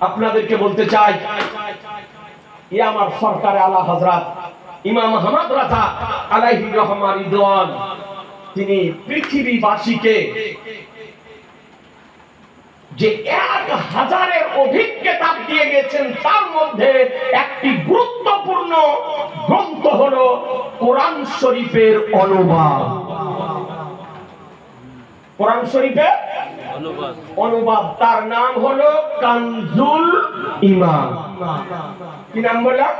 আপনাদেরকে বলতে চাই ই আমার সরকার আলা হজরত ইমাম আহমদ রাজা আলাইহি রহমান রিদওয়ান তিনি পৃথিবীবাসীকে যে এক হাজারের অধিক কেতাব দিয়ে গেছেন, তার মধ্যে একটি গুরুত্বপূর্ণ গ্রন্থ হলো কোরআন শরীফের অনুবাদ। কোরআন শরীফের অনুবাদ তার নাম হলো কানজুল ইমান কি নাম বললাম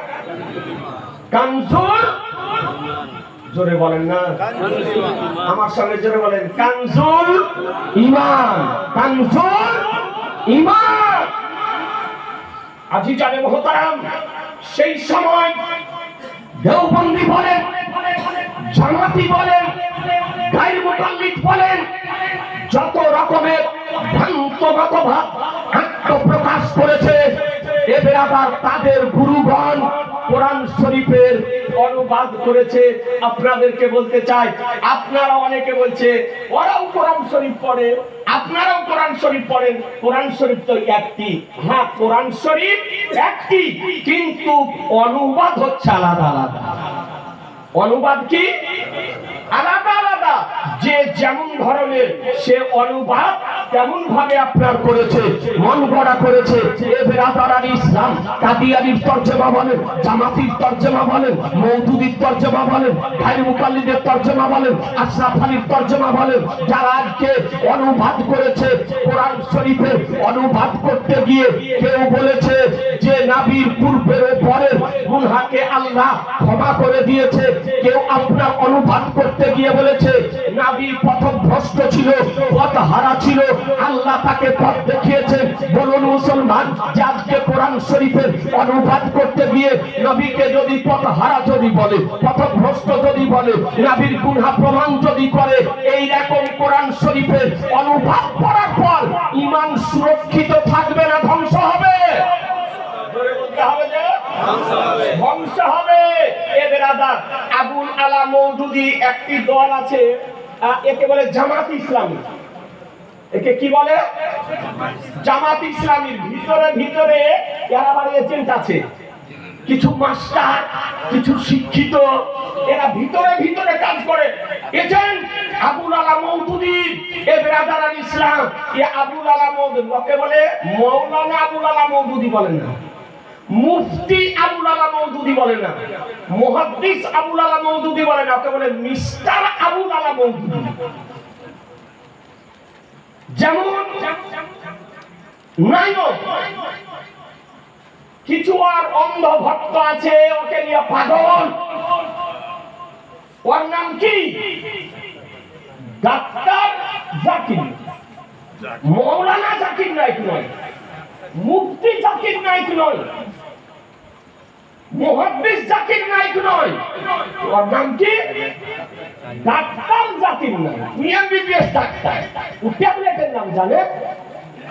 কানজুল জোরে বলেন না। আমার সঙ্গে জোরে বলেন। কানজুল ইমান কানজুল ইমান আজি জানে মহতারাম সেই সময় দেওবন্দি বলেন জামাতি বলেন গাইর মুকাল্লিদ বলেন যত রকমের ভ্রান্ত মতভাব আত্মপ্রকাশ করেছে, এদের আবার তাদের গুরুগণ কোরআন শরীফের অনুবাদ করেছে। আপনাদেরকে বলতে চাই আপনারা অনেকে বলছে, ওরাও কোরআন শরীফ পড়ে, আপনারাও কোরআন শরীফ পড়েন, কোরআন শরীফ তো একটি। হ্যাঁ কোরআন শরীফ একটি, কিন্তু অনুবাদ হচ্ছে আলাদা আলাদা। অনুবাদ কি? আলাদা আলাদা। যে যেমন ধরনের সে অনুবাদ তেমন ভাবে আপনার করেছে, মন গড়া করেছে। ইসলাম কাদিয়ারির তর্জমা বলেন, জামাতির তর্জমা বলেন, মৌদুদির তর্জমা বলেন ভাই তর্জমা বলেন, আশরাফ আলীর তর্জমা বলেন, যারা আজকে অনুবাদ করেছে, কোরআন শরীফের অনুবাদ করতে গিয়ে কেউ বলেছে যে নাবির পূর্বের ও পরের গুনহাকে আল্লাহ ক্ষমা করে দিয়েছে। কেউ আপনার অনুবাদ করতে গিয়ে বলেছে নাবি পথভ্রষ্ট ছিল পথ হারা ছিল। আল্লাহ তাকে পথ দেখিয়েছে বলুন মুসলমান, যে আজকে কোরআন শরীফের অনুবাদ করতে গিয়ে নবীকে যদি পথ হারা যদি বলে, পথভ্রষ্ট যদি বলে, নাবির গুনহা প্রমাণ যদি করে, এই রকম কোরআন শরীফের অনুবাদ করার পর ইমান সুরক্ষিত থাকবে না, ধ্বংস হবে। ধ্বংস হবে। এ বেরাদার, আবুল আলা মৌদুদি একটি দল আছে। একে বলে জামাত ইসলামী। একে কি বলে? জামাত ইসলামীর ভিতরে ভিতরে এর আবার এজেন্ট আছে। কিছু মাস্টার, কিছু শিক্ষিত, এরা ভিতরে ভিতরে কাজ করে। এজেন্ট আবুল আলা মৌদুদি এ বেরাদার ইসলাম। এ আবুল আলা মৌদুদি বলে মৌলানা আবুল আলা মৌদুদি বলেন না। মুফতি আবুল আলা মৌদুদি বলে না। মুহাদ্দিস আবুল আলা মৌদুদি বলে না ওকে বলে মিস্টার আবুল আলা মৌদুদি। যেমন নাইনক কিছু আর অন্ধ ভক্ত আছে ওকে নিয়ে পাগল। ওর নাম কি? ডাক্তার জাকির। মৌলানা জাকির নাইক নয় মুফতি জাকির নাইক নয়। মুহাদ্দিস জাকির নাইক নয়। ওর নাম কি? Doctor Zakir Naik MBBS doctor. ও ট্যাবলেটের নাম জানে,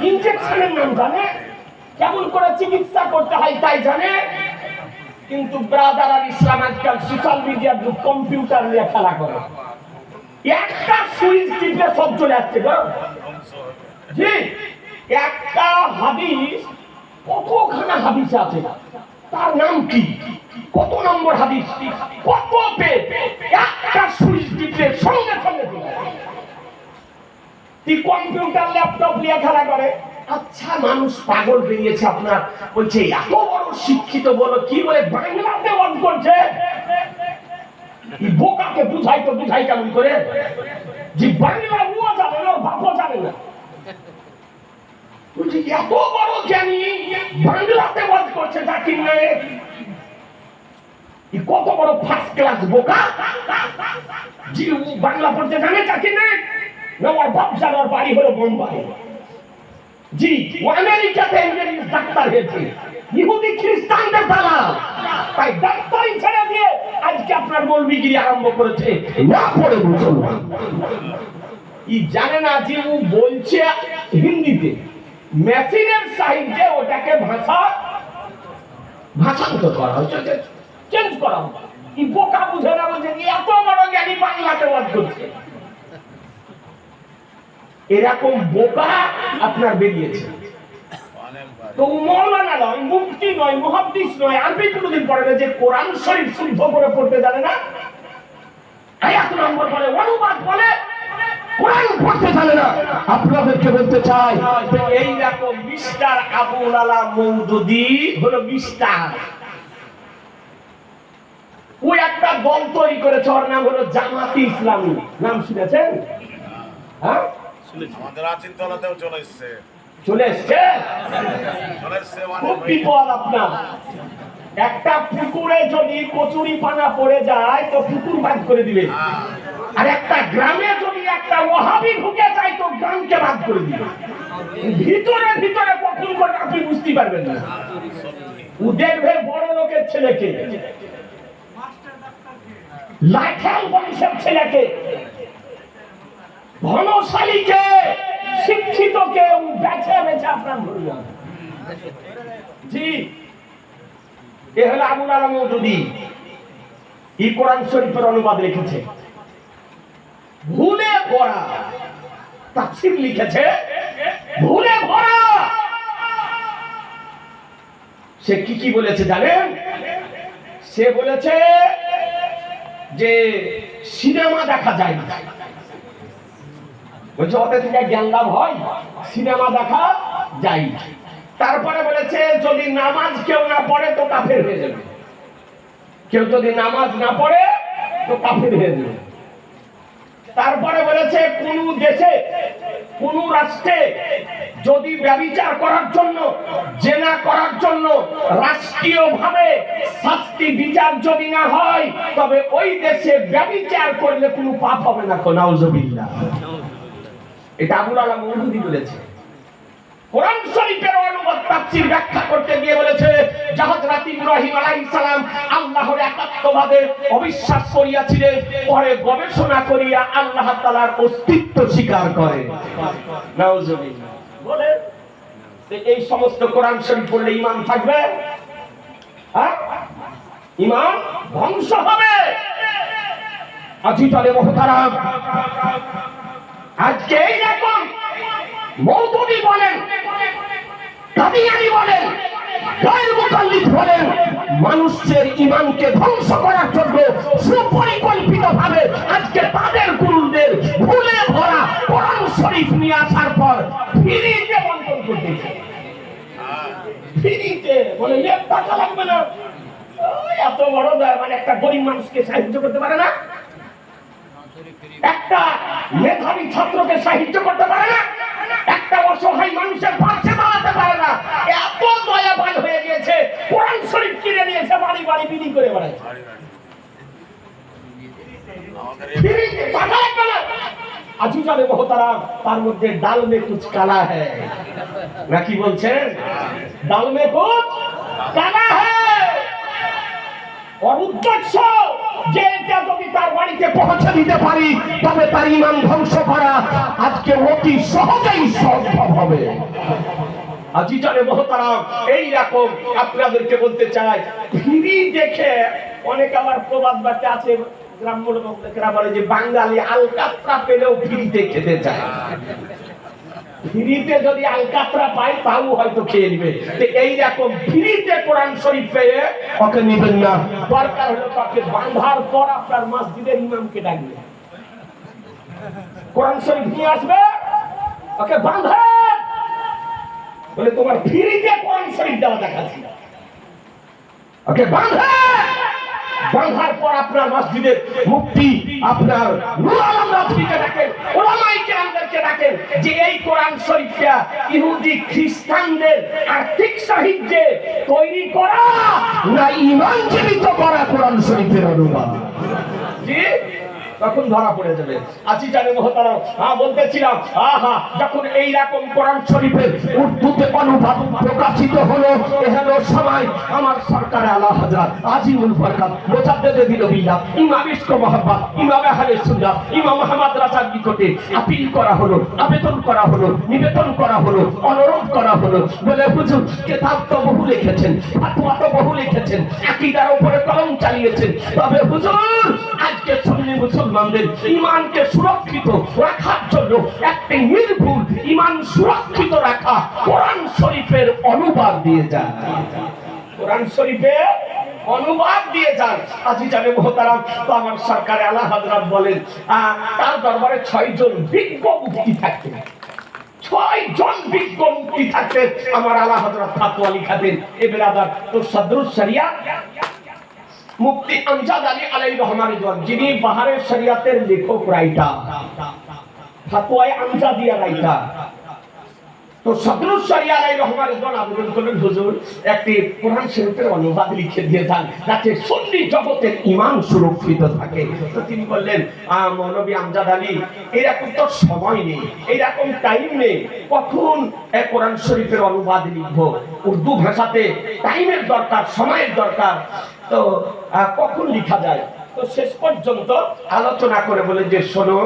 ইনজেকশনের নাম জানে, কেমন করে চিকিৎসা করতে হয় তাই জানে। কিন্তু ব্রাদার আর ইসলাম আজকাল সোশ্যাল মিডিয়ার যুগ, কম্পিউটার নিয়ে খেলা করে। একটা সুইচ টিপলে সব চলে যাচ্ছে গো জি, একটা হাদিস, কতখানা হাদিস আছে? তার নাম কি? কত নম্বর হাদিস? কত পেজ? একটা সুইচ টিপলে সঙ্গে সঙ্গে। তুই কম্পিউটার, ল্যাপটপ নিয়ে খেলা করে? আচ্ছা মানুষ পাগল বেরিয়েছে আপনার। বলছে, এত বড় শিক্ষিত বলো, কি বলে বাংলাতে অন করছে? বোকাকে বুঝাই তো বুঝাই কেমন করে যে বাংলা ও জানে না বাপও জানে না। এত বড় জ্ঞানী বাংলাতে ওয়াজ করছে জাকির নায়েক কত বড় ফার্স্ট ক্লাস বোকা? বাংলা পড়তে জানে জাকির নায়েক না ওর বাপ জানে ওর বাড়ি হলো বোম্বাই। জি আমেরিকাতে ইঞ্জিনিয়ারিং ডাক্তার হয়েছে। ইহুদি, খ্রিস্টানদের দালাল। তাই ডাক্তারি ছেড়ে দিয়ে আজকে আপনার মৌলবিগিরি আরম্ভ করেছে। না পড়ে মুসলমান। ই জানে না যে ও বলছে হিন্দিতে। মেশিনের সাহায্যে ওটাকে ভাষা ভাষান্তর করা চেঞ্জ করা বোকা বুঝে না বলছে এত বড় জ্ঞানী বাংলাতে ওয়াজ করছে? এরকম বোকা আপনার বেরিয়েছে। তো মৌলানা নয়, মুফতি নয়, মুহাদ্দিস নয় আরবি কোনোদিন পড়ে না যে কোরআন শরীফ শুদ্ধ করে পড়তে জানে না? আয়াত নম্বর বলে, অনুবাদ বলে কোরআন পড়তে জানে না। আপনাদেরকে বলতে চাই এই রকম মিস্টার আবুল আলা মৌদুদি হলো মিস্টার। ও একটা দল তৈরি করেছে ওর নাম হলো জামাতি ইসলামী। নাম শুনেছেন? হ্যাঁ? আমাদের আচিন্তলাতেও চলে এসছে। চলে এসছে? চলে এসছে মানে আপনার। একটা পুকুরে যদি কচুরি পানা পড়ে যায় তো পুকুর বাদ করে দিবে। আর একটা গ্রামে যদি একটা ওহাবি ঢুকে যায় তো গ্রামকে বাদ করে দিবে। ভিতরে ভিতরে কখন করে আপনি বুঝতে পারবেন না। ও দেখবে বড় লোকের ছেলেকে বংশের ছেলেকে শিক্ষিতকে ও বেছে বেছে আপনার জি, এ হলো আবুল আলম মৌদুদি ই কোরআন শরীফের অনুবাদ লিখেছে। ভুলে ভরা তাফসীর লিখেছে, ভুলে ভরা সে কি কি বলেছে জানেন? সে বলেছে যে সিনেমা দেখা যায় না। বলছে ওতে থেকে জ্ঞান লাভ হয়? সিনেমা দেখা যায় না। তারপরে বলেছে, যদি নামাজ কেউ না পড়ে তো কাফের হয়ে যাবে। কেউ যদি নামাজ না পড়ে তো কাফের হয়ে যাবে। তারপরে বলেছে, কোন দেশে, কোন রাষ্ট্রে যদি ব্যবিচার করার জন্য, জেনা করার জন্য রাষ্ট্রীয়ভাবে শাস্তি বিচার যদি না হয়, তবে ওই দেশে ব্যবিচার করলে কোনো পাপ হবে না নাউজুবিল্লাহ। এটা আবুল আলম মৌদুদি বলেছে। কোরআন শরীফের অনুবাদ তাফসীর ব্যাখ্যা করতে গিয়ে বলেছে হযরত ইব্রাহিম আলাইহিস সালাম আল্লাহর একাত্মবাদে অবিশ্বাস করিয়াছিলেন। পরে গবেষণা করিয়া আল্লাহ তাআলার অস্তিত্ব স্বীকার করে। নাউজুবিল্লাহ। বলে এই সমস্ত কোরআন শরীফ পড়লে ঈমান থাকবে? হ্যাঁ? ঈমান ধ্বংস হবে। আজি চলে মহতারাম আজকে এই রকম মৌদুদি বলেন কাদিয়ানি বলেন মানুষের ইমানকে ধ্বংস করার জন্য সুপরিকল্পিত ভাবে আজকে তাদের গুরুদের ভুলে ভরা কোরআন শরীফ নিয়ে আসার পর ফিরিতে বন্টন করতেছে ফিরিতে বলে টাকা লাগবে না। এত বড় মানে একটা গরিব মানুষকে সাহায্য করতে পারে না? একটা মেধাবী ছাত্রকে সাহিত্য করতে পারে না? একটা অসহায় মানুষের পাশে দাঁড়াতে পারে না। এত দয়াবান হয়ে গিয়েছে কোরআন শরীফ কিনে নিয়েছে বাড়ি বাড়ি বিলি করে বেড়ায় আজি জানে মহতারাম তার মধ্যে ডাল মে কুছ কালা হ্যায় নাকি বলছেন? ডাল মে কুছ কালা হ্যায় ওর উদ্দেশ্য যে এটা যদি তার বাড়িতে পৌঁছে দিতে পারি, তবে তার ইমান ধ্বংস করা আজকে অতি সহজেই সম্ভব হবে। আজি জানে মহতারাম, এই রকম আপনাদেরকে বলতে চাই ফিরি দেখে অনেক আমার প্রবাদ বাচ্চা আছে, গ্রাম্য বলে যে বাঙালি আলকাত্রা পেলেও ফিরিতে খেতে চায়। ফ্রিতে যদি আলকাতরা পায় তাও হয়তো খেয়ে নিবে। তো এইরকম ফ্রিতে কোরআন শরীফ পেয়ে ওকে নিবেন না। দরকার হলো তাকে বাঁধার পর আপনার মসজিদের ইমামকে ডাকবে। কোরআন শরীফ নিয়ে আসবে ওকে বাঁধে। বলে তোমার ফ্রিতে কোরআন শরীফ দেওয়া দেখাচ্ছি ওকে বাঁধে। বাঁধার পর আপনার মসজিদের মুক্তি, আপনার নূর আলম রাজনীকে ডাকেন ওলামাই কেরামদেরকে ডাকেন যে এই কোরআন শরীফটা ইহুদি খ্রিস্টানদের আর্থিক সাহিত্যে তৈরি করা না ইমান জীবিত করা কোরআন শরীফের অনুবাদ? জি? তখন ধরা পড়ে যাবে। আজি জানে মহতারাম হ্যাঁ বলতেছিলাম, আহা, যখন এই রকম কোরআন শরীফের উর্দুতে অনুবাদ প্রকাশিত হলো, এ হলো সময়। আমার সরকার আলা হাজরাত, আজিমুল বরকত, মুজাদ্দেদে দিলবিল্লাহ ইমাম ইশক মোহাম্মদ ইমাম আহলে সুন্নাহ, ইমাম আহমদ রাজার নিকটে আপিল করা হলো, আবেদন করা হলো, নিবেদন করা হলো, অনুরোধ করা হলো। বলে, হুজুর, কিতাব তো বহু লিখেছেন ফাতোয়া তো বহু লিখেছেন, আকীদার উপরে কলম চালিয়েছেন। তবে, হুজুর, আজকে সুন্নি মুসলমান মুসলমানদের ইমানকে সুরক্ষিত রাখার জন্য একটি নির্ভুল ইমান সুরক্ষিত রাখা কোরআন শরীফের অনুবাদ দিয়ে যায় কোরআন শরীফে অনুবাদ দিয়ে যান। আজি জানে মোহতারাম, তো আমার সরকারে আল্লাহ হাজরাত বলেন তার দরবারে ছয় জন বিজ্ঞ মুক্তি থাকতেন ছয় জন বিজ্ঞ মুক্তি থাকতেন আমার আল্লাহ হজরত ফাতুয়া লিখাতেন এ বেরাদার তো সদরুস শরিয়া মুফতি আমজাদ আলী আলাই রহমান যিনি বাহারের শরিয়াতের লেখক রাইটার ফাতোয়ায় আমজাদিয়া রাইটার তো সদরুস শরিয়া আলাই একটি কোরআন শরীফের অনুবাদ লিখে দিয়ে যান, যাতে সুন্নি জগতের ইমান সুরক্ষিত থাকে। তো তিনি বললেন মৌলবী আমজাদ আলী, এরকম তো সময় নেই, এরকম টাইম নেই, কখন এ কোরআন শরীফের অনুবাদ লিখব? উর্দু ভাষাতে টাইমের দরকার, সময়ের দরকার, তো কখন লিখা যায়? তো শেষ পর্যন্ত আলোচনা করে বলে যে, শোনো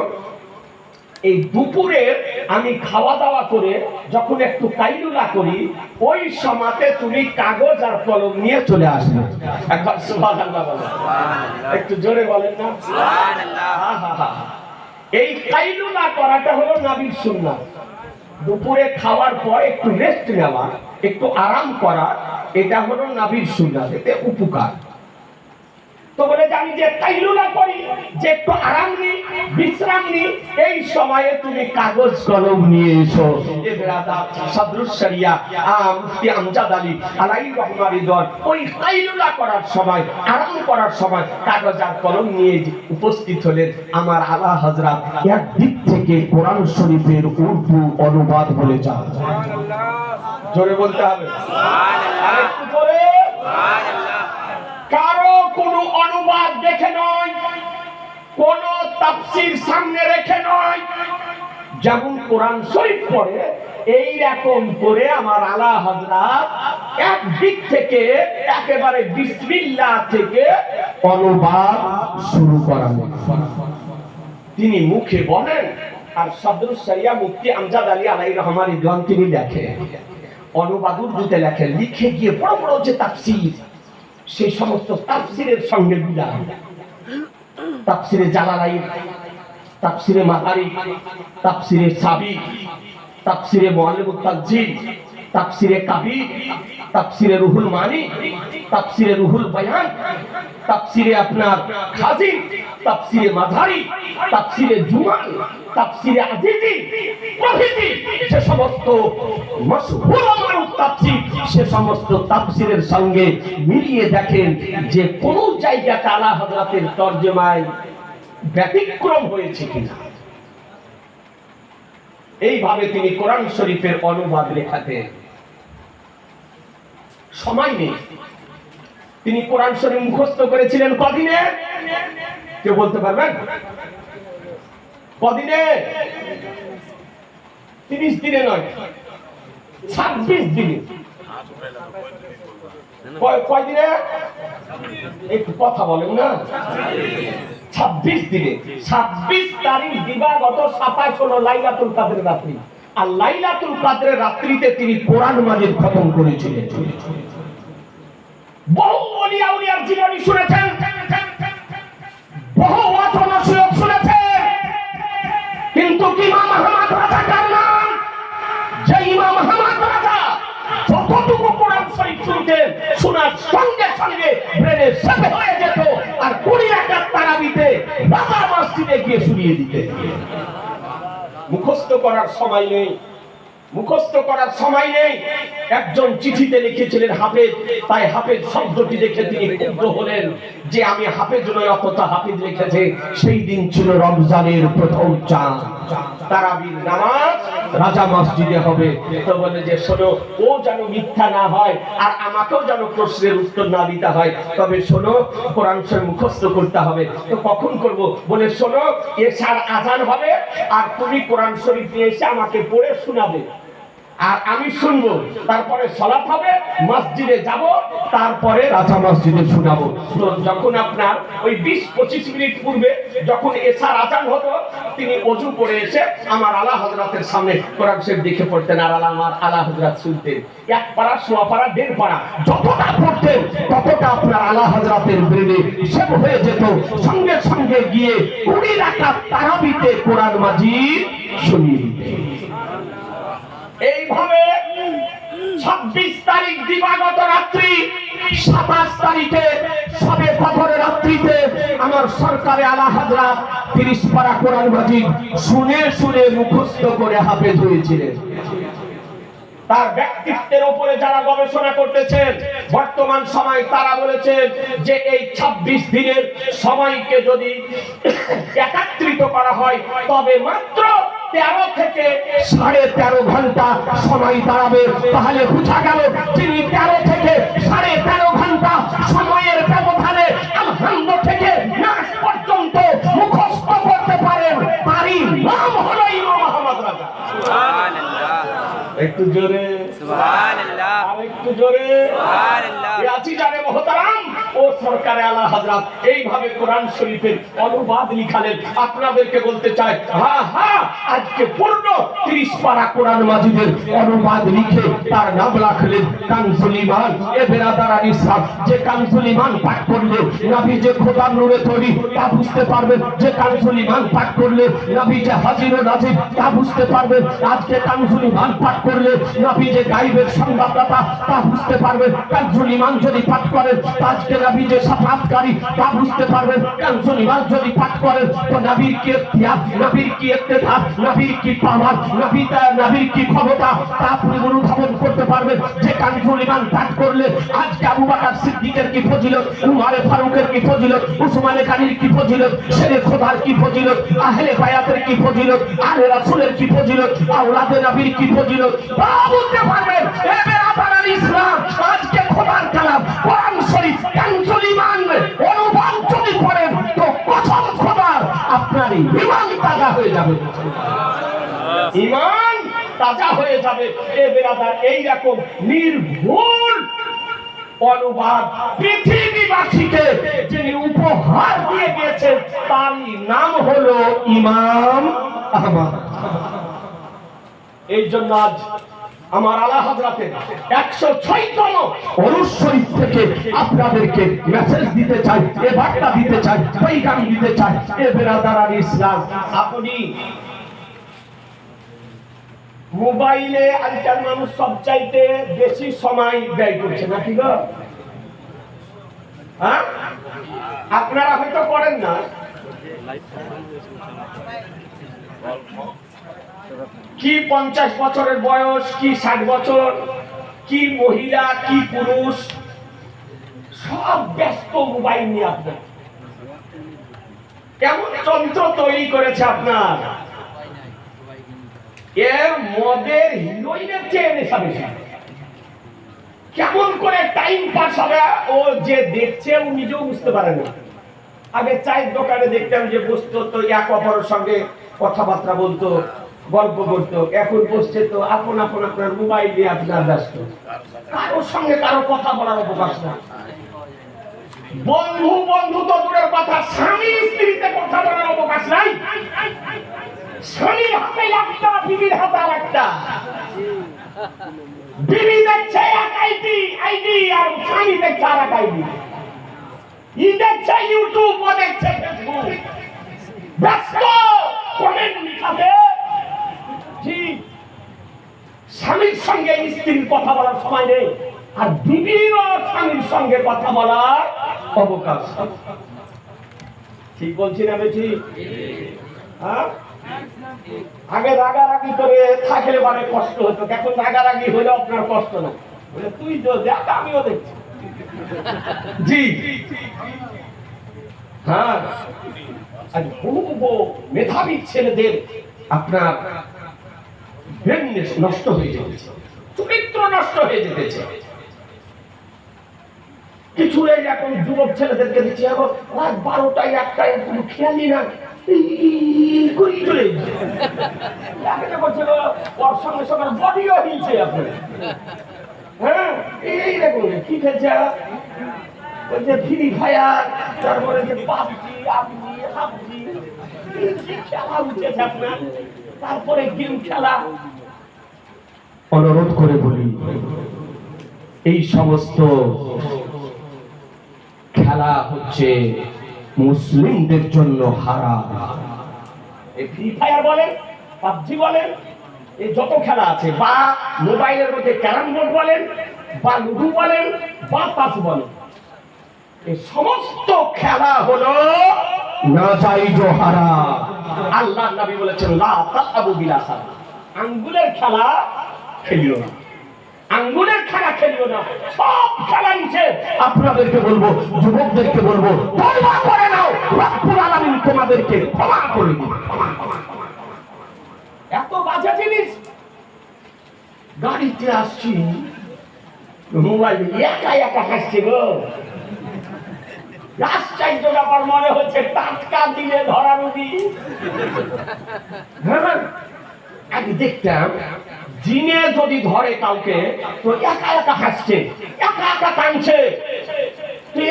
এই দুপুরে আমি খাওয়া দাওয়া করে যখন একটু কাইলুলা করি ওই সমাতে তুমি কাগজ আর কলম নিয়ে চলে আসবে। একবার সুবহানাল্লাহ বলো একটু জোরে বলেন না। এই কাইলুলা করাটা হলো নাবির সুন্নাত। দুপুরে খাওয়ার পর একটু রেস্ট নেওয়া একটু আরাম করা এটা হলো নাবির সুন্নাত এতে উপকার। তো বলে যে আমি যে কাইলুলা করি যে একটু আরাম নিই বিশ্রাম নিই এই সময়ে তুমি কাগজ কলম নিয়ে এসো। এ বেরাদা সদরুস শরিয়া মুফতি আমজাদ আলী আলাই রহমানি দল ওই কাইলুলা করার সময় আরাম করার সময় কাগজ আর কলম নিয়ে উপস্থিত হলেন আমার আলা হযরত এক দিক থেকে কোরআন শরীফের উর্দু অনুবাদ বলে যান জোরে বলতে হবে। জোরে। অনুবাদ দেখে নয়, কোন তাফসির সামনে রেখে নয়। যেমন কোরআন শরীফ পড়ে এই রকম করে আমার আলা হযরত এক দিক থেকে একেবারে বিসমিল্লাহ থেকে অনুবাদ শুরু করা তিনি মুখে বলেন, আর সদরুস সাইয়া মুফতি আমজাদ আলী আলাই রহমান ইদওয়ান তিনি লেখেন। অনুবাদুর উর্দুতে লেখেন, লিখে গিয়ে বড় বড় যে তাফসির সেই সমস্ত তাপসিরের সঙ্গে মিলা তাপসিরে জালালাই তাপসিরে মাহারি, তাফসিরে সাবি তাপসিরে মুআল্লিমুত তাপসিরে কাবির তাফসিরে রুহুল মানি, তাফসিরে রুহুল বায়ান, তাফসিরে আপনার খাজিন তাফসিরে মাঝারি, তাফসিরে জুমান তাফসিরে আজিজি, প্রভৃতি যে সমস্ত মশহুর মারুফ তাফসির, সে সমস্ত তাফসিরের সঙ্গে মিলিয়ে দেখেন যে কোন জায়গাতে আলা হযরতের তরজমায় ব্যতিক্রম হয়েছে কিনা। এইভাবে তিনি কোরআন শরীফের অনুবাদ লেখাতেন। সময় নেই। তিনি কোরআন শরীফ মুখস্থ করেছিলেন কদিনে? কেউ বলতে পারবেন? কদিনে? তিরিশ দিনে নয়, ছাব্বিশ দিনে। একটু কথা বলেন না। ছাব্বিশ দিনে। ছাব্বিশ তারিখ দিবাগত সাতাশ হলো লাইলাতুল কাদের রাত্রি। আর লাইলাতুল কাদের রাত্রিতে তিনি কোরআন মাজিদ খতম করেছিলেন। বহু অলিয়া উলিয়ার জীবনী শুনেছেন? বহু ওয়াচন সুযোগ শুনেছেন। কিন্তু কি ইমাম আহমদ রাজা কার নাম? যে ইমাম আহমদ রাজা যতটুকু কোরআন শরীফ শুনতেন শোনার সঙ্গে সঙ্গে ব্রেনে সেবে হয়ে যেত আর কুড়ি রাকাত তারাবিতে রাজা মসজিদে গিয়ে শুনিয়ে দিতেন। মুখস্থ করার সময় নেই। মুখস্থ করার সময় নেই। একজন চিঠিতে লিখেছিলেন, হাফেজ। তাই হাফেজ শব্দটি দেখে তিনি ক্ষুব্ধ হলেন যে আমি হাফেজ নয় অথচ হাফিজ লিখেছে, সেই দিন ছিল রমজানের প্রথম চাঁদ। তারাবির নামাজ রাজা মসজিদে হবে। তো বলে যে, শোনো, ও যেন মিথ্যা না হয় আর আমাকেও যেন প্রশ্নের উত্তর না দিতে হয়, তবে শোনো, কোরআন শরীফ মুখস্থ করতে হবে। তো কখন করব? বলে, শোনো এসার আজান হবে আর তুমি কোরআন শরীফ নিয়ে এসে আমাকে পড়ে শোনাবে। আর আমি শুনব, তারপরে সলাপ হবে, মসজিদে যাব, তারপরে রাজা মসজিদে শোনাবো। তো যখন আপনার ওই বিশ পঁচিশ মিনিট পূর্বে যখন এসার আজান হতো, তিনি অজু করে এসে আমার আলা হজরতের সামনে কোরআন শরীফ দেখে পড়তেন, আর আলা আমার আলা হজরত শুনতেন। এক পাড়া, সোয়া পাড়া, দেড় পাড়া, যতটা পড়তেন, ততটা আপনার আলা হজরতের ব্রেনে সেভ হয়ে যেত। সঙ্গে সঙ্গে গিয়ে কুড়ি রাখা তারাবিতে কোরআন মাজিদ শুনিয়ে দিতেন। এইভাবে ছাব্বিশ তারিখ দিবাগত রাত্রি, সাতাশ তারিখে, সবে কবর রাত্রিতে আমার সরকারে আলা হাজরা তিরিশ পারা কোরআন মাজিদ শুনে শুনে মুখস্থ করে হাফেজ হয়েছিলেন। তার ব্যক্তিত্বের উপরে যারা গবেষণা করতেছেন, বর্তমান সময় তারা বলেছেন যে এই ২৬ দিনের সময়কে যদি একাত্রিত করা হয়, তবে মাত্র তেরো থেকে সাড়ে তেরো ঘণ্টা সময় দাঁড়াবে। তাহলে বোঝা গেল তিনি তেরো থেকে সাড়ে তেরো ঘণ্টা সময়ের ব্যবধানে আলহামদ থেকে নাচ পর্যন্ত মুখস্থ করতে পারেন। তারই নাম হলো ইমাম আহমদ রাজা। একটু জোরে। সুবহানাল্লাহ। আর জোরে। সুবহানাল্লাহ। জানে মহতারাম ও সরকারে আলা হাজরাত এইভাবে কোরআন শরীফের অনুবাদ লিখালেন। আপনাদেরকে বলতে চাই আজকে পূর্ণ 30 পারা কোরআন মাজিদের অনুবাদ লিখে তার নাম রাখলেন কানসুল ইমান এ বেরাদার আলী সাহেব যে কানসুল ইমান পাঠ করলে নবী যে খোদার নূরে তৈরি তা বুঝতে পারবেন যে কানসুল ইমান পাঠ করলে নবী যে হাজির ও তা বুঝতে পারবেন আজকে কানসুল ইমান পাঠ করলে নবী যে গাইবের সংবাদদাতা তা বুঝতে পারবেন কানসুল ইমান যদি পাঠ করেন আজকে নবী যে সাফাতকারী, তা বুঝতে পারবেন কানসুল ইমান যদি পাঠ করেন তো নবীর কি ইখতিয়ার নবীর কি ইত্তেফাক, নবীর কি পাওয়ার নবী তা- নবীর কি ক্ষমতা, তা আপনি অনুধাবন করতে পারবেন যে কানসুল ইমান পাঠ করলে, আজকে আবু বকর সিদ্দিকের কি ফজিলত, উমারে ফারুকের কি ফজিলত, উসমানে গানির কি ফজিলত, শেরে খোদার কি ফজিলত, আহলে বায়াতের কি ফজিলত, আহলে রাসূলের কি ফজিলত, আওলাদে নবীর কি ফজিলত তা বুঝতে হয়ে যাবে। তারই নাম হলো ইমাম এই জন্য আজ আমার আলা হাজরাতে একশো ছয়তম অরুষ শরীফ থেকে আপনাদেরকে মেসেজ দিতে চাই, এ বার্তা দিতে চাই, পৈগাম দিতে চাই, এ বেরাদার ইসলাম, আপনি মোবাইলে আজকাল মানুষ সব চাইতে বেশি সময় ব্যয় করছে নাকি গো? হ্যাঁ? আপনারা হয়তো করেন না। কি পঞ্চাশ বছরের বয়স, কি ষাট বছর, কি মহিলা, কি পুরুষ, সব ব্যস্ত মোবাইল নিয়ে আপনার। কেমন যন্ত্র তৈরি করেছে আপনার? এর মদের হিরোইনের চেয়ে নেশা বেশি কেমন করে টাইম পাস হবে, ও যে দেখছে, ও নিজেও বুঝতে পারে না। আগে চায়ের দোকানে দেখতাম যে বসতো, তো এক অপরের সঙ্গে কথাবার্তা বলতো। গল্প করতো, এখন বসছে তো আপন আপন আপনার মোবাইল নিয়ে আপনার ব্যস্ত। কারোর সঙ্গে কারও কথা বলার অবকাশ না। বন্ধু বন্ধু তো দূরের কথা স্বামী স্ত্রীতে কথা বলার অবকাশ নাই। স্বামীর হাতে একটা, বিবির হাতে আর একটা বিবি দেখছে এক আইডি আইডি, আর স্বামী দেখছে আর এক আইডি। ই দেখছে ইউটিউব ও দেখছে ফেসবুক ব্যস্ত কমেন্ট লিখাতে জি স্বামীর সঙ্গে স্ত্রীর কথা বলার সময় নেই, আর বিভিন্ন স্বামীর সঙ্গে কথা বলার অবকাশ। ঠিক বলছি না বেশি হ্যাঁ? আগে রাগারাগি করে থাকলে মানে কষ্ট হতো, এখন রাগারাগি হলে আপনার কষ্ট না। বলে, তুই তো দেখ, আমিও দেখছি। জি। হ্যাঁ। বহু বহু মেধাবী ছেলেদের আপনার ব্রেন নষ্ট হয়ে যেতেছে চরিত্র নষ্ট হয়ে যেতেছে কিছু এখন যুবক ছেলেদেরকে দিচ্ছি এখন রাত বারোটায় একটায় কোনো খেয়ালই না এই চলে ওর সঙ্গে সঙ্গে বডিও হিলছে আপনার হ্যাঁ এই দেখুন, কি খেলছে ওই যে ফ্রি ফায়ার তারপরে যে পাবজি আপজি হাবজি খেলা উঠেছে তারপরে গেম খেলা। অনুরোধ করে বলি এই সমস্ত খেলা হচ্ছে মুসলিমদের জন্য হারা ফ্রি ফায়ার বলেন পাবজি বলেন এই যত খেলা আছে বা মোবাইলের মধ্যে ক্যারাম বোর্ড বলেন বা লুডু বলেন বা তাস বলেন এই সমস্ত খেলা হলো না চাই হারা আল্লাহ নবী বলেছেন, লা তালাবু বিলাসা আঙ্গুলের খেলা খেলিও না। আঙ্গুলের খেলা খেলিও না। সব খেলা নিচে আপনাদেরকে বলব, যুবকদেরকে বলব তওবা করে নাও, রব্বুল আলামিন তোমাদেরকে ক্ষমা করে দিবে এত বাজে জিনিস। গাড়িতে আসছি, মোবাইল একা একা হাসছে গো। আশ্চর্য ব্যাপার মনে হচ্ছে টাটকা দিলে ধরা রুগী। হ্যাঁ, আগে দেখতাম জিনে যদি ধরে কাউকে তো একা একা হাসছে একা একা কাঁদছে।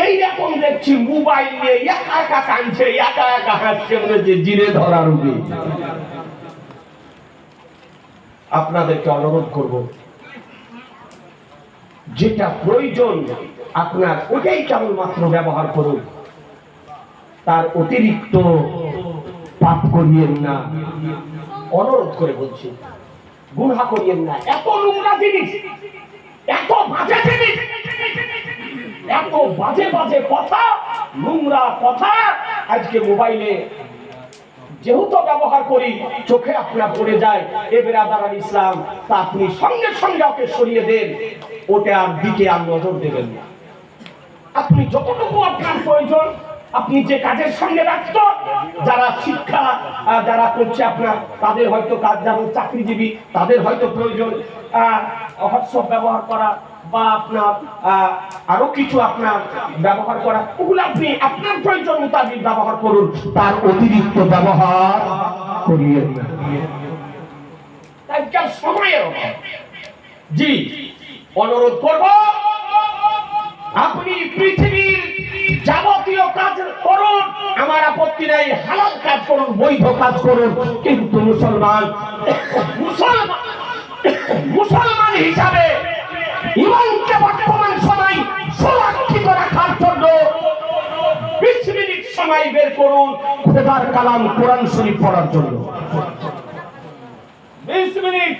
এইরকম দেখছি মোবাইল নিয়ে একা একা কাঁদছে একা একা হাসছে মনে জিনে ধরা রুগী। আপনাদেরকে অনুরোধ করব যেটা প্রয়োজন আপনার ওটাই কেবলমাত্র ব্যবহার করুন। তার অতিরিক্ত পাপ করিয়েন না। অনুরোধ করে বলছি, গুনহা করিয়েন না। এত নোংরা জিনিস, এত বাজে জিনিস, এত বাজে বাজে কথা, নোংরা কথা আজকে মোবাইলে যেহেতু ব্যবহার করি, চোখে আপনার পড়ে যায়, এ বেরাদার ইসলাম, তা আপনি সঙ্গে সঙ্গে ওকে সরিয়ে দেন, ওটা আর দিকে আর নজর দেবেন না। আপনি যতটুকু আপনার প্রয়োজন, আপনি যে কাজের সঙ্গে ব্যস্ত, যারা শিক্ষা যারা করছে আপনার, তাদের হয়তো কাজ যারা চাকরিজীবী, তাদের হয়তো প্রয়োজন হোয়াটসঅ্যাপ ব্যবহার করা বা আপনার আরও কিছু আপনার ব্যবহার করা। ওগুলো আপনি আপনার প্রয়োজন মোতাবিক ব্যবহার করুন। তার অতিরিক্ত ব্যবহার করিয়ে আজকাল সময়ের জি, অনুরোধ করব। আপনি পৃথিবীর যাবতীয় কাজ করুন, আমার আপত্তি নাই, হালাল কাজ করুন, বৈধ কাজ করুন, কিন্তু মুসলমান মুসলমান মুসলমান হিসাবে ইমানকে বর্তমান সময় সুরক্ষিত রাখার জন্য বিশ মিনিট সময় বের করুন, খোদার কালাম কোরআন শরীফ পড়ার জন্য। বিশ মিনিট,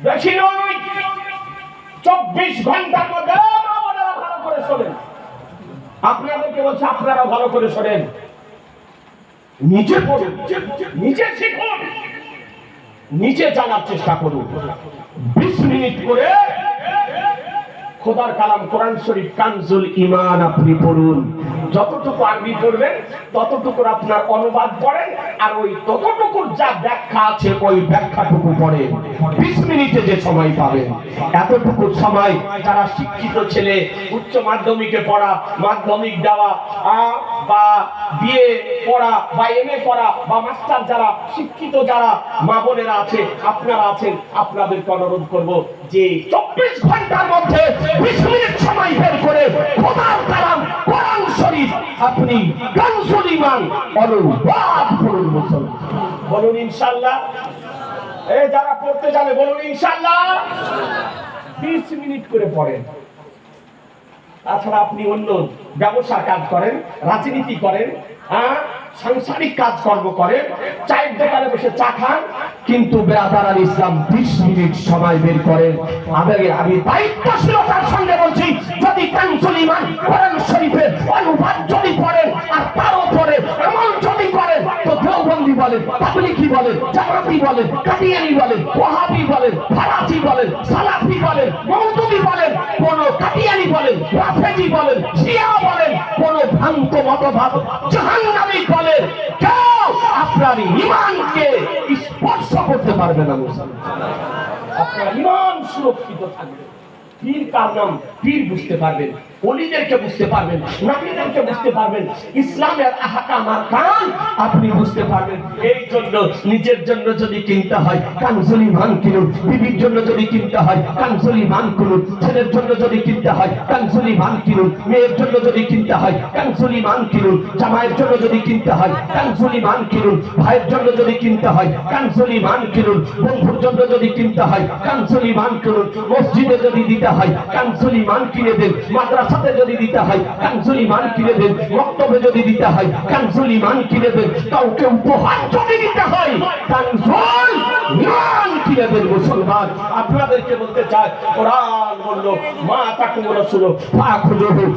বেশি নয়, চব্বিশ ঘণ্টার মধ্যে করে শোনেন। আপনাদেরকে বলছে, আপনারা ভালো করে শোনেন। নিজে পড়ুন, নিজে শিখুন। নিজে জানার চেষ্টা করুন। বিশ মিনিট করে খোদার কালাম কোরআন শরীফ কানজুল ইমান আপনি পড়ুন। যতটুকু আরবি পড়বেন, ততটুকুর আপনার অনুবাদ পড়েন, আর ওই ততটুকুর যা ব্যাখ্যা আছে, ওই ব্যাখ্যাটুকু পড়েন। বিশ মিনিটে যে সময় পাবেন। এতটুকু সময় যারা শিক্ষিত ছেলে, উচ্চ মাধ্যমিকে পড়া, মাধ্যমিক দেওয়া বা বিয়ে পড়া, বা এম এ পড়া, বা মাস্টার যারা, শিক্ষিত যারা, মা বোনেরা আছে, আপনারা আছেন, আপনাদেরকে অনুরোধ করব যে চব্বিশ ঘণ্টার মধ্যে বিশ মিনিট সময় বের করে খোদার কালাম, কোরআন শরীফ আপনি গানসুল ইমান অনুবাদ করুন মুসলমান। বলুন ইনশাল্লাহ এই যারা পড়তে জানে, বলুন ইনশাল্লাহ বিশ মিনিট করে পড়েন। তাছাড়া আপনি অন্য ব্যবসার কাজ করেন, রাজনীতি করেন হ্যাঁ? সাংসারিক কাজকর্ম করেন চায়ের দোকানে বসে চা খান, কিন্তু বেরাদার আল ইসলাম বিশ মিনিট সময় বের করেন আমি আমি দায়িত্বশীলতার সঙ্গে বলছি, যদি কাঞ্চলিমান কোরআন শরীফের অনুবাদ যদি পড়েন আর তারও পরে আমল যদি করেন তো দেওবন্দি বলেন তাবলিকি বলেন জামাতি বলেন কাদিয়ানি বলেন ওয়াহাবি বলেন ফারাজি বলেন সালাফি বলেন মৌদুদি বলেন কোন কাদিয়ানি বলেন রাফেজি বলেন শিয়া বলেন কোন ভ্রান্ত মতভাব জাহান্নামী বলেন কেউ আপনার ইমানকে স্পর্শ করতে পারবে না, মুসলমান। আপনার ইমান সুরক্ষিত থাকবে। পীর কার নাম? পীর বুঝতে পারবেন। অলিদেরকে বুঝতে পারবেন। নারীদেরকে বুঝতে পারবেন। ইসলামের আহাকাম আর কান, আপনি বুঝতে পারবেন। এই জন্য, নিজের জন্য যদি কিনতে হয় কানসুলি মান কিনুন। বিবির জন্য যদি কিনতে হয় কানসুলি মান কিনুন। ছেলের জন্য যদি কিনতে হয় কানসুলি মান কিনুন। মেয়ের জন্য যদি কিনতে হয় কানসুলি মান কিনুন। জামাইয়ের জন্য যদি কিনতে হয় কানসুলি মান কিনুন। ভাইয়ের জন্য যদি কিনতে হয় কানসুলি মান কিনুন। বন্ধুর জন্য যদি কিনতে হয় কানসুলি মান কিনুন। মসজিদে যদি দিতে হয় কানসুলি মান কিনে দেন, মাদ্রাসাতে যদি দিতে হয় কানসুলি মান কিনে দেন বক্তব্যে যদি দিতে হয় কানসুলি মান কিনে দেন, কাউকে উপহার যদি দিতে হয়, কাঞ্চুল কিনে দেন মুসলমান। আপনাদেরকে বলতে চায় কোরআন বলল, মা রাসূল ফাখুজুহু